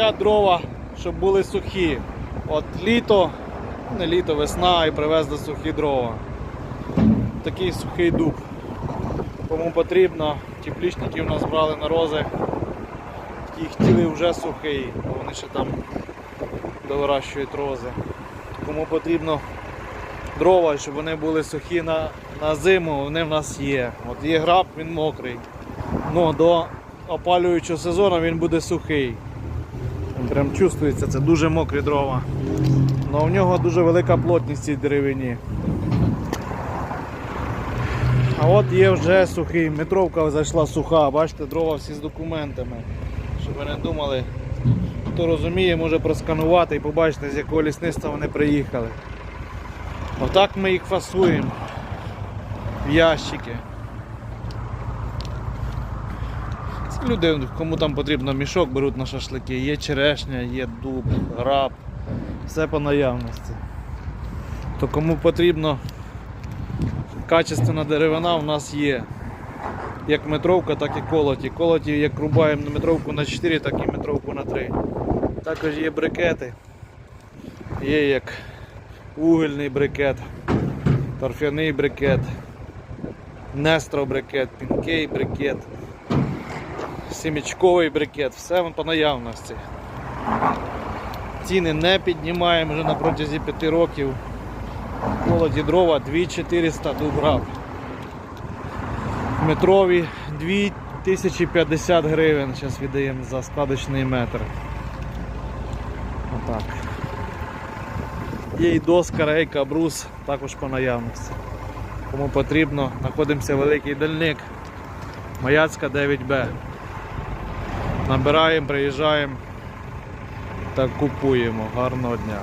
хочуть дрова, щоб були сухі. От літо, не літо, весна і привезли сухі дрова. Такий сухий дуб. Кому потрібно, теплічників нас брали на рози. Ті хотіли вже сухий, бо вони ще там довирощують рози. Кому потрібно дрова, щоб вони були сухі на, на зиму, вони в нас є. От є граб, він мокрий. Ну, до опалюючого сезону він буде сухий. Прям чувствується, це дуже мокрі дрова. Але в нього дуже велика плотність цій деревині. А от є вже сухий. Метровка зайшла суха, бачите, дрова всі з документами. Щоб ви не думали, хто розуміє, може просканувати і побачити, з якого лісництва вони приїхали. Отак ми їх фасуємо в ящики. Це люди, кому там потрібно мішок, беруть на шашлики. Є черешня, є дуб, граб, все по наявності. То кому потрібно качественна деревина в нас є. Як метровка, так і колоті. Колоті як рубаємо на метровку на 4, так і метровку на 3. Також є брикети. Є як вугільний брикет, торфяний брикет, нестро брикет, пінкей брикет, сімічковий брикет, все по наявності. Ціни не піднімаємо вже на протязі 5 років. Колоді дрова 2400 дубрав. Метрові 2050 гривень. Зараз віддаємо за складочний метр. Отак. Є і доска, рейка, брус, також по наявності. Кому потрібно, знаходимося великий дальник. Маяцька 9Б. Набираємо, приїжджаємо та купуємо. Гарного дня.